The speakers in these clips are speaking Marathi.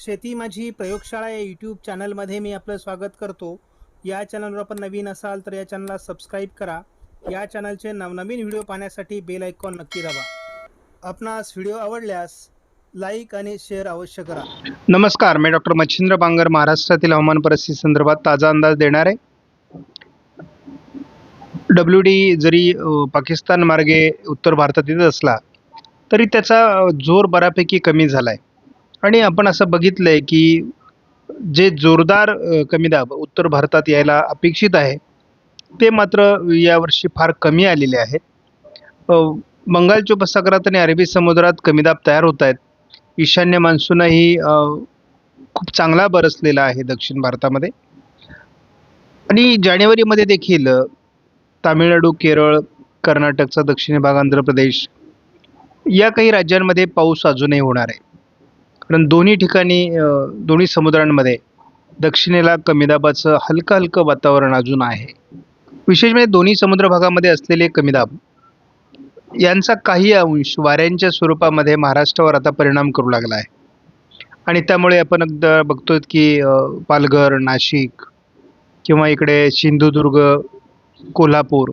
शेती माझी प्रयोगशाळा या यूट्यूब चॅनलमध्ये मी आपलं स्वागत करतो. या चॅनलवर आपण नवीन असाल तर या चॅनलला सबस्क्राईब करा. या चॅनलचे नवनवीन व्हिडिओ पाहण्यासाठी बेल आयकॉन नक्की दाबा. आपणास व्हिडिओ आवडल्यास लाईक आणि शेअर अवश्य करा. नमस्कार मी डॉक्टर मच्छिंद्र बांगर महाराष्ट्रातील हवामान परिस्थिती संदर्भात ताजा अंदाज देणार. आहे डब्ल्यू डी जरी पाकिस्तान मार्गे उत्तर भारतात येत असला तरी त्याचा जोर बऱ्यापैकी कमी झाला आहे आणि आपण असं बघितलं आहे की जे जोरदार कमीदाब कमी दाब उत्तर भारतात यायला अपेक्षित आहे ते मात्र यावर्षी फार कमी आलेले आहेत बंगालच्या उपसागरात आणि अरबी समुद्रात कमी दाब तयार होत आहेत. ईशान्य मान्सूनही खूप चांगला बरसलेला आहे दक्षिण भारतामध्ये. आणि जानेवारीमध्ये देखील तामिळनाडू केरळ कर्नाटकचा दक्षिणी भाग आंध्र प्रदेश या काही राज्यांमध्ये पाऊस अजूनही होणार आहे. कारण दोन्ही ठिकाणी दोन्ही समुद्रांमध्ये दक्षिणेला कमी दाबाचं हलकं हलकं वातावरण अजून आहे. विशेष म्हणजे दोन्ही समुद्र भागामध्ये असलेले कमी दाब यांचा काही अंश वाऱ्यांच्या स्वरूपामध्ये महाराष्ट्रावर आता परिणाम करू लागला आहे. आणि त्यामुळे आपण एकदा बघतो की पालघर नाशिक किंवा इकडे सिंधुदुर्ग कोल्हापूर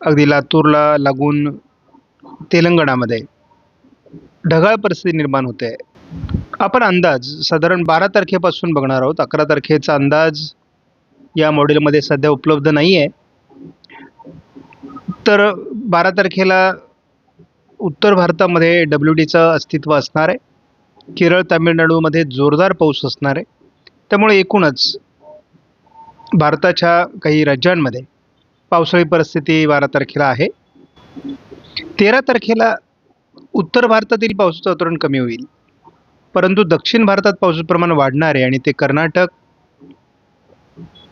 अगदी लातूरला लागून तेलंगणामध्ये ढगाळ परिस्थिती निर्माण होते. आपण अंदाज साधारण बारा तारखेपासून बघणार आहोत. अकरा तारखेचा अंदाज या मॉडेलमध्ये सध्या उपलब्ध नाही आहे तर बारा तारखेला उत्तर भारतामध्ये डब्ल्यू डीचं अस्तित्व असणार आहे. केरळ तामिळनाडूमध्ये जोरदार पाऊस असणार आहे. त्यामुळे एकूणच भारताच्या काही राज्यांमध्ये पावसाळी परिस्थिती बारा तारखेला आहे. तेरा तारखेला उत्तर भारतातील पावसाचं वातावरण कमी होईल. परंतु दक्षिण भारतात पावसाचं प्रमाण वाढणार आहे आणि ते कर्नाटक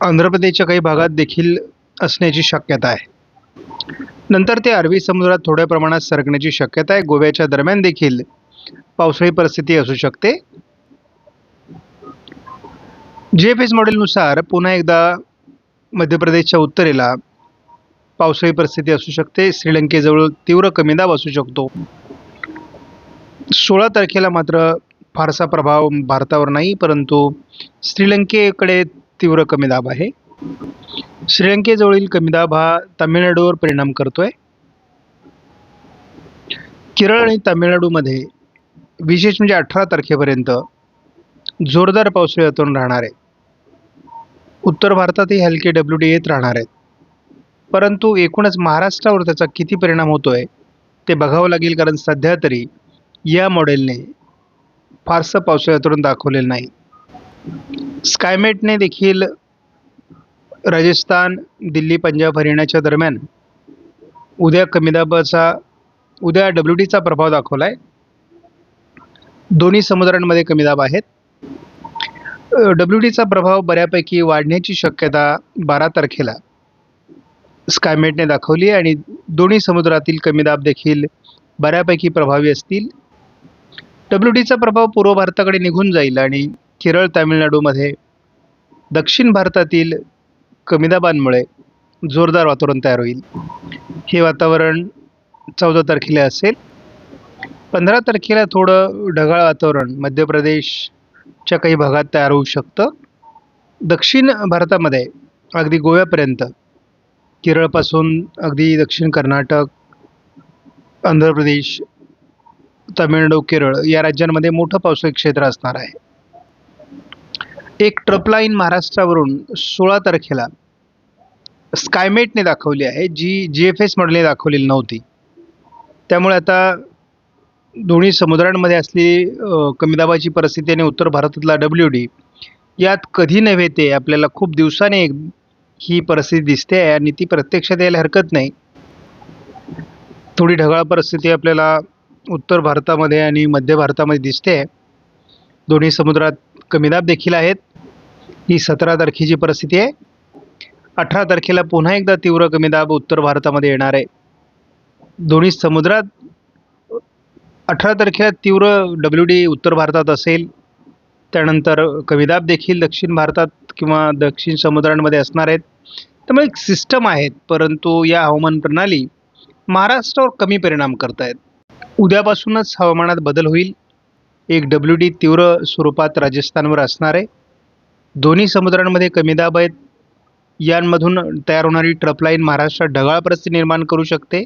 आंध्र प्रदेशच्या काही भागात देखील असण्याची शक्यता आहे. नंतर ते अरबी समुद्रात थोड्या प्रमाणात सरकण्याची शक्यता आहे. गोव्याच्या दरम्यान देखील पावसाळी परिस्थिती असू शकते. जी एस मॉडेलनुसार पुन्हा एकदा मध्य प्रदेशच्या उत्तरेला पावसाळी परिस्थिती असू शकते. श्रीलंकेजवळ तीव्र कमी दाब असू शकतो. सोळा तारखेला मात्र फारसा प्रभाव भारतावर नाही परंतु श्रीलंकेकडे तीव्र कमी दाब आहे. श्रीलंकेजवळील कमी दाब हा तामिळनाडूवर परिणाम करतोय. केरळ आणि तामिळनाडूमध्ये विशेष म्हणजे अठरा तारखेपर्यंत जोरदार पावसाळी वातावरण राहणार आहे. उत्तर भारतातही हलके डब्ल्यू डी येत राहणार आहेत. परंतु एकूणच महाराष्ट्रावर त्याचा किती परिणाम होतोय ते बघावं लागेल कारण सध्या तरी या मॉडेलने फारसं पावसाळ्यातून दाखवलेलं नाही. स्कायमेटने देखील राजस्थान दिल्ली पंजाब हरियाणाच्या दरम्यान उद्या कमी दाबाचा उद्या डब्ल्यू डीचा प्रभाव दाखवला आहे दोन्ही समुद्रांमध्ये कमी दाब आहेत डब्ल्यू डीचा प्रभाव बऱ्यापैकी वाढण्याची शक्यता बारा तारखेला स्कायमेटने दाखवली आहे आणि दोन्ही समुद्रातील कमी दाब देखील बऱ्यापैकी प्रभावी असतील. डब्ल्यू डीचा प्रभाव पूर्व भारताकडे निघून जाईल आणि केरळ तामिळनाडूमध्ये दक्षिण भारतातील कमी दाबांमुळे जोरदार वातावरण तयार होईल. हे वातावरण चौदा तारखेला असेल. पंधरा तारखेला थोडं ढगाळ वातावरण मध्य प्रदेशच्या काही भागात तयार होऊ शकतं. दक्षिण भारतामध्ये अगदी गोव्यापर्यंत केरळपासून अगदी दक्षिण कर्नाटक आंध्र प्रदेश तामिळनाडू केरळ या राज्यांमध्ये मोठं पावसाळी क्षेत्र असणार आहे. एक ट्रपलाईन महाराष्ट्रावरून सोळा तारखेला स्कायमेटने दाखवली आहे जी जी एफ एस मॉडेलने दाखवलेली नव्हती. त्यामुळे आता दोन्ही समुद्रांमध्ये असलेली कमी दाबाची परिस्थिती आणि उत्तर भारतातला डब्ल्यू डी यात कधी नव्हे ते आपल्याला खूप दिवसाने एक ही परिस्थिती दिसते आहे आणि ती प्रत्यक्षात यायला हरकत नाही. थोडी ढगाळ परिस्थिती आपल्याला उत्तर भारतामध्ये आणि मध्य भारतामध्ये दिसते. आहे दोन्ही समुद्रात कमी दाब देखील आहेत. ही सतरा तारखेची परिस्थिती आहे. अठरा तारखेला पुन्हा एकदा तीव्र कमी दाब उत्तर भारतामध्ये येणार आहे. दोन्ही समुद्रात अठरा तारखेला तीव्र डब्ल्यू डी उत्तर भारतात असेल. त्यानंतर कमी दाब देखील दक्षिण भारतात किंवा दक्षिण समुद्रांमध्ये असणार आहेत. त्यामुळे एक सिस्टम आहेत परंतु या हवामान प्रणाली महाराष्ट्रावर कमी परिणाम करत आहेत उद्यापासूनच हवामानात बदल होईल. एक डब्ल्यू डी तीव्र स्वरूपात राजस्थानवर असणार आहे. दोन्ही समुद्रांमध्ये कमी दाब आहेत. यांमधून तयार होणारी ट्रपलाईन महाराष्ट्रात ढगाळ परिस्थिती निर्माण करू शकते.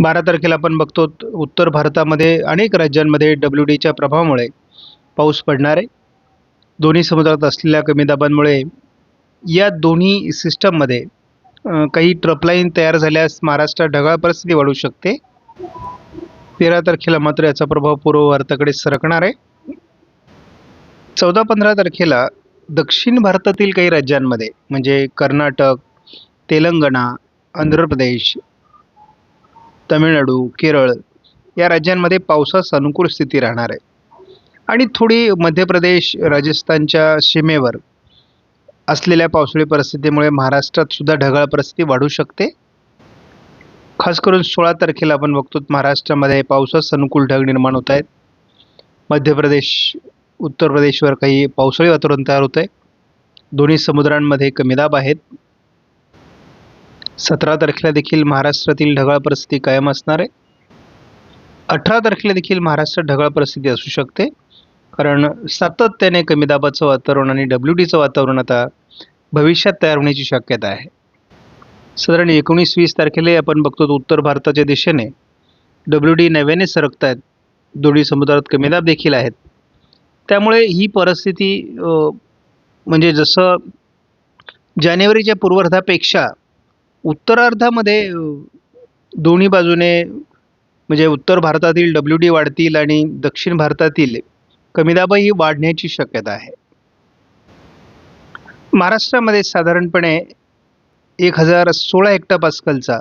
बारा तारखेला आपण बघतो उत्तर भारतामध्ये अनेक राज्यांमध्ये डब्ल्यू डीच्या प्रभावामुळे पाऊस पडणार आहे. दोन्ही समुद्रात असलेल्या कमी दाबांमुळे या दोन्ही सिस्टममध्ये काही ट्रपलाईन तयार झाल्यास महाराष्ट्रात ढगाळ परिस्थिती वाढू शकते. तेरा तारखेला मात्र याचा प्रभाव पूर्व भारताकडे सरकणार आहे. चौदा पंधरा तारखेला दक्षिण भारतातील काही राज्यांमध्ये म्हणजे कर्नाटक तेलंगणा आंध्र प्रदेश तमिळनाडू केरळ या राज्यांमध्ये पावसास अनुकूल स्थिती राहणार आहे. आणि थोडी मध्य प्रदेश राजस्थानच्या सीमेवर असलेल्या पावसाळी परिस्थितीमुळे महाराष्ट्रात सुद्धा ढगाळ परिस्थिती वाढू शकते. खास करून सोळा तारखेला आपण बघतो महाराष्ट्रामध्ये पावसास अनुकूल ढग निर्माण होत आहेत. मध्य प्रदेश उत्तर प्रदेशवर काही पावसाळी वातावरण तयार होत आहे. दोन्ही समुद्रांमध्ये कमी दाब आहेत. सतरा तारखेला देखील महाराष्ट्रातील ढगाळ परिस्थिती कायम असणार आहे. अठरा तारखेला देखील महाराष्ट्रात ढगाळ परिस्थिती असू शकते. कारण सातत्याने कमी दाबाचं वातावरण आणि डब्ल्यू डीचं वातावरण आता भविष्यात तयार होण्याची शक्यता आहे. साधारण एकोणीस वीस तारखेला आपण बघतो तर उत्तर भारताच्या दिशेने. डब्ल्यू डी नव्याने सरकत आहेत दोन्ही समुद्रात कमी दाब देखील आहेत. त्यामुळे ही परिस्थिती म्हणजे जसं जानेवारीच्या पूर्वार्धापेक्षा उत्तरार्धामध्ये दोन्ही बाजूने म्हणजे उत्तर भारतातील डब्ल्यू डी वाढतील आणि दक्षिण भारतातील कमी दाबही वाढण्याची शक्यता आहे. महाराष्ट्रामध्ये साधारणपणे एक हजार सोळा एकटा पास्कलचा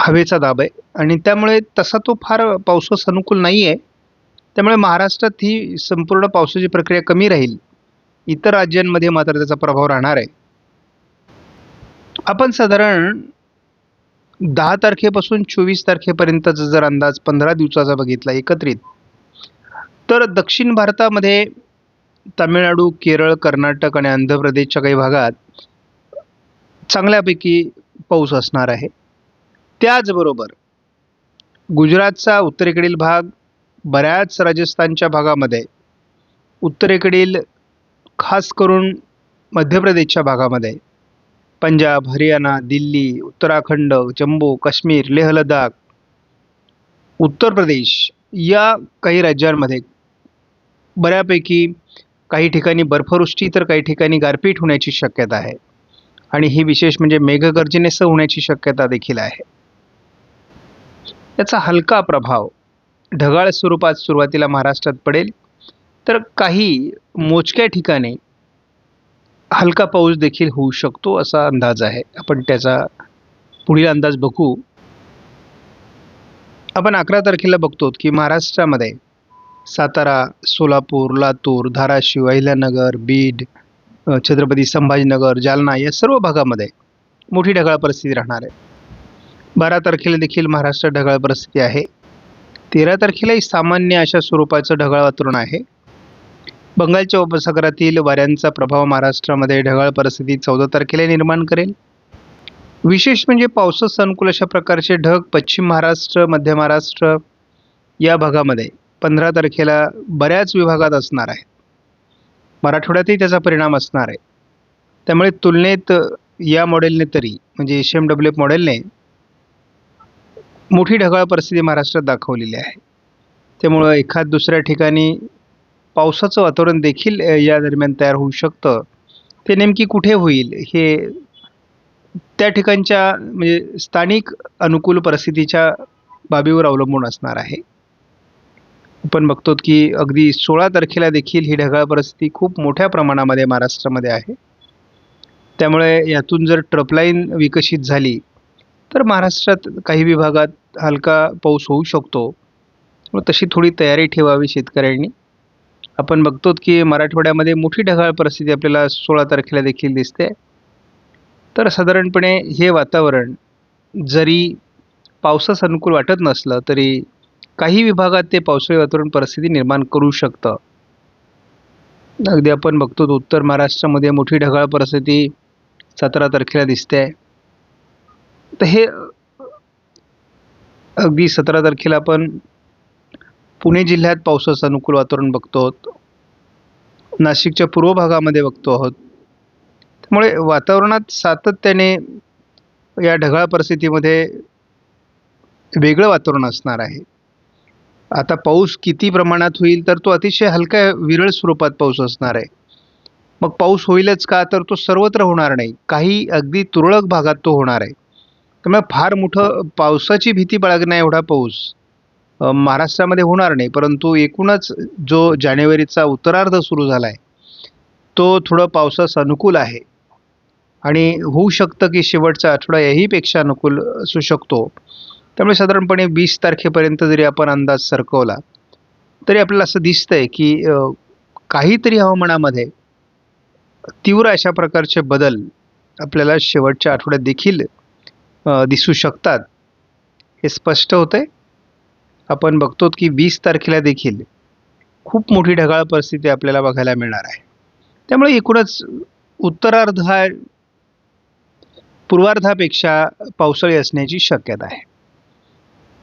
हवेचा दाब आहे. आणि त्यामुळे तसा तो फार पावसास अनुकूल नाही आहे त्यामुळे महाराष्ट्रात ही संपूर्ण पावसाची प्रक्रिया कमी राहील. इतर राज्यांमध्ये मात्र त्याचा प्रभाव राहणार आहे. आपण साधारण दहा तारखेपासून चोवीस तारखेपर्यंतचा जर अंदाज पंधरा दिवसाचा बघितला एकत्रित तर दक्षिण भारतामध्ये तामिळनाडू केरळ कर्नाटक आणि आंध्र प्रदेशच्या काही भागात चांगल्यापैकी पाऊस असणार आहे. त्याचबरोबर गुजरातचा उत्तरेकडील भाग बऱ्याच राजस्थानच्या भागामध्ये उत्तरेकडील खास करून मध्य प्रदेशच्या भागामध्ये पंजाब हरियाणा दिल्ली उत्तराखंड जम्मू काश्मीर लेह लडाख उत्तर प्रदेश या काही राज्यांमध्ये बऱ्यापैकी काही ठिकाणी बर्फवृष्टी तर काही ठिकाणी गारपीट होण्याची शक्यता आहे. आणि ही विशेष म्हणजे मेघगर्जनेसह होण्याची शक्यता देखील आहे. याचा हलका प्रभाव ढगाळ स्वरूपात सुरुवातीला महाराष्ट्रात पडेल. तर काही मोजक्या ठिकाणी हलका पाऊस देखील होऊ शकतो असा अंदाज आहे. आपण त्याचा पुढील अंदाज बघू. आपण अकरा तारखेला बघतो की महाराष्ट्रामध्ये सातारा सोलापूर लातूर धाराशिव अहिल्यानगर बीड छत्रपती संभाजीनगर जालना या सर्व भागामध्ये मोठी ढगाळ परिस्थिती राहणार आहे. बारा तारखेला देखील महाराष्ट्रात ढगाळ परिस्थिती आहे. तेरा तारखेलाही सामान्य अशा स्वरूपाचं ढगाळ वातावरण आहे. बंगालच्या उपसागरातील वाऱ्यांचा प्रभाव महाराष्ट्रामध्ये ढगाळ परिस्थिती चौदा तारखेला निर्माण करेल. विशेष म्हणजे पावसास अनुकूल अशा प्रकारचे ढग पश्चिम महाराष्ट्र मध्य महाराष्ट्र या भागामध्ये पंधरा तारखेला बऱ्याच विभागात असणार आहेत. मराठवाड्यातही त्याचा परिणाम असणार आहे. त्यामुळे तुलनेत या मॉडेलने तरी म्हणजे एश एम डब्ल्यू एफ मॉडेलने मोठी ढगाळ परिस्थिती महाराष्ट्रात दाखवलेली आहे. त्यामुळं एखाद दुसऱ्या ठिकाणी पावसाचं वातावरण देखील या दरम्यान तयार होऊ शकतं. ते नेमकी कुठे होईल? हे त्या ठिकाणच्या म्हणजे स्थानिक अनुकूल परिस्थितीच्या बाबीवर अवलंबून असणार आहे. आपण बघतो की अगदी सोळा तारखेला देखील ही ढगाळ परिस्थिती खूप मोठ्या प्रमाणामध्ये महाराष्ट्रामध्ये आहे. त्यामुळे यातून जर ट्रपलाईन विकसित झाली तर महाराष्ट्रात काही विभागात हलका पाऊस होऊ शकतो. तशी थोडी तयारी ठेवावी शेतकऱ्यांनी. आपण बघतो की मराठवाड्यामध्ये मोठी ढगाळ परिस्थिती आपल्याला सोळा तारखेला देखील दिसते. तर साधारणपणे हे वातावरण जरी पावसास अनुकूल वाटत नसलं तरी काही विभागात ते पावसाळी वातावरण परिस्थिती निर्माण करू शकतं. अगदी आपण बघतो उत्तर महाराष्ट्रामध्ये मोठी ढगाळ परिस्थिती सतरा तारखेला दिसते. आहे तर हे अगदी सतरा तारखेला आपण पुणे जिल्ह्यात पावसाचं अनुकूल वातावरण बघतो आहोत. नाशिकच्या पूर्व भागामध्ये बघतो आहोत. त्यामुळे वातावरणात सातत्याने या ढगाळ परिस्थितीमध्ये वेगळं वातावरण असणार आहे. आता पाऊस किती प्रमाणात होईल तर तो अतिशय हलक्या विरळ स्वरूपात पाऊस असणार आहे. मग पाऊस होईलच का? तर तो सर्वत्र होणार नाही. काही अगदी तुरळक भागात तो होणार आहे. त्यामुळे फार मोठं पावसाची भीती बाळगण्या एवढा पाऊस महाराष्ट्रामध्ये होणार नाही. परंतु एकूणच जो जानेवारीचा उत्तरार्ध सुरू झाला आहे तो थोडं पावसास अनुकूल आहे. आणि होऊ शकतं की शेवटचा आठवडा याहीपेक्षा अनुकूल असू शकतो. त्यामुळे साधारणपणे वीस तारखेपर्यंत जरी आपण अंदाज सरकवला तरी आपल्याला असं दिसतंय की काहीतरी हवामानामध्ये तीव्र अशा प्रकारचे बदल आपल्याला शेवटच्या आठवड्यात देखील दिसू शकतात हे स्पष्ट होते आपण बघतो की वीस तारखेला देखील खूप मोठी ढगाळ परिस्थिती आपल्याला बघायला मिळणार आहे. त्यामुळे एकूणच उत्तरार्धा पूर्वार्धापेक्षा पावसाळी असण्याची शक्यता आहे.